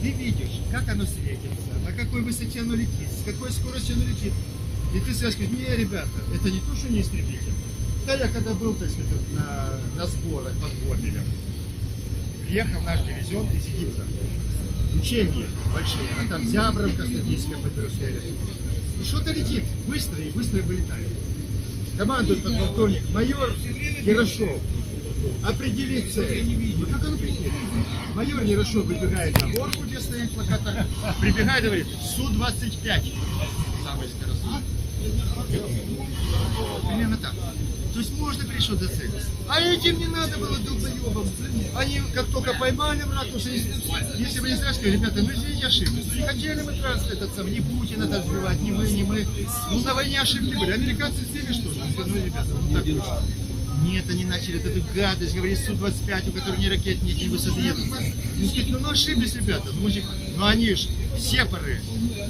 ты видишь, как оно светится, на какой высоте оно летит, с какой скоростью оно летит. И ты говоришь, не, ребята, это не то, что не истребитель. Да я когда был, так сказать, на, на сборах под Гомелем, приехал наш дивизион из Египта. Учения большие, а там Зябровка статистика подбросили. И что-то летит быстро и быстро вылетает. Командует подполковник майор Ярошов. Определить цель. Ну как он определит? Майор Ярошов выбегает на горку, где стоит плаката, прибегает и говорит, Су-25. Самый скоростной. Примерно так. То есть можно пришел до цели. А этим не надо было долбоебам. Они как только поймали в ратуше, если вы не знаете, что, ребята, ну извините, ошиблись. Не хотели мы транс, этот сам, не Путина так сбивать, не мы, не мы. Ну на войне ошибки были. Американцы сделали что? Ну, ну ребята, ну так. Нет, они начали эту гадость, говорит, Су-25, у которых ни ракет нет, ни высоты нет. Ну, сказать, ну, ну ошиблись, ребята. Ну, мужик, ну они ж сепары.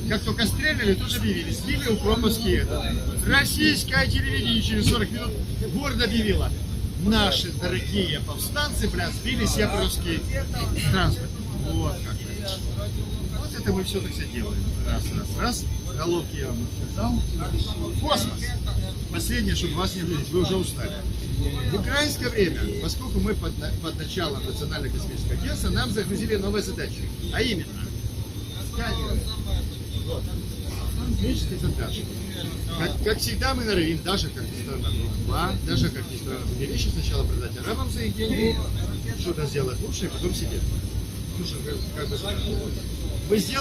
Как только стреляли, тут же объявили, сбили укроповский этот. Российское телевидение через 40 минут гордо объявило. Наши дорогие повстанцы, блядь, сбили сепаровский транспорт. Вот как. Вот это мы все так все делаем. Раз, раз, раз. Головки я вам сказал. Космос. Последнее, чтобы вас не обидеть, вы уже устали. В украинское время, поскольку мы под, под началом Национального космического агентства, нам загрузили новые задачи. А именно. Космические задачи. Как, как всегда мы норовим, даже как ни странно, два, даже как ни странно, вещи сначала продать арабам за их деньги, что-то сделать лучше, и потом. Ну, что, как, как бы мы сделали